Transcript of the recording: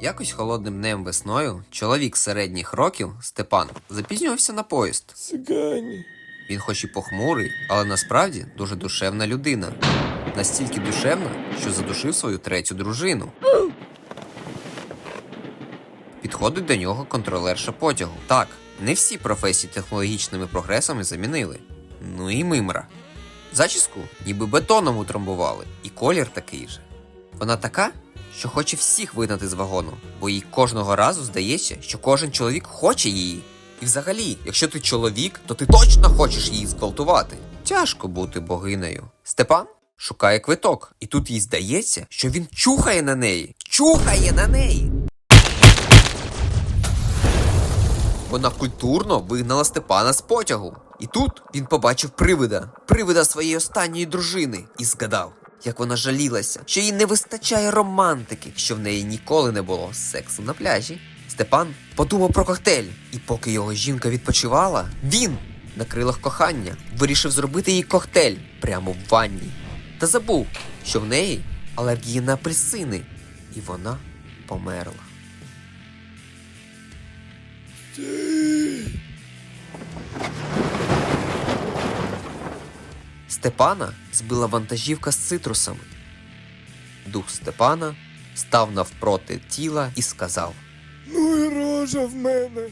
Якось холодним днем весною чоловік середніх років Степан запізнювався на поїзд. Цыгане. Він хоч і похмурий, але насправді дуже душевна людина. Настільки душевна, що задушив свою третю дружину. Підходить до нього контролерша потягу. Так, не всі професії технологічними прогресами замінили. Ну і мимра. Зачіску ніби бетоном утрамбували, і колір такий же. Вона така, що хоче всіх вигнати з вагону, бо їй кожного разу здається, що кожен чоловік хоче її. І взагалі, якщо ти чоловік, то ти точно хочеш її зґвалтувати. Тяжко бути богинею. Степан шукає квиток, і тут їй здається, що він чухає на неї. Чухає на неї. Вона культурно вигнала Степана з потягу. І тут він побачив привида, привида своєї останньої дружини, і згадав, як вона жалілася, що їй не вистачає романтики, що в неї ніколи не було сексу на пляжі. Степан подумав про коктейль, і поки його жінка відпочивала, він на крилах кохання вирішив зробити їй коктейль прямо в ванні. Та забув, що в неї алергія на апельсини, і вона померла. Степана збила вантажівка з цитрусами. Дух Степана став навпроти тіла і сказав: Ну і рожа в мене.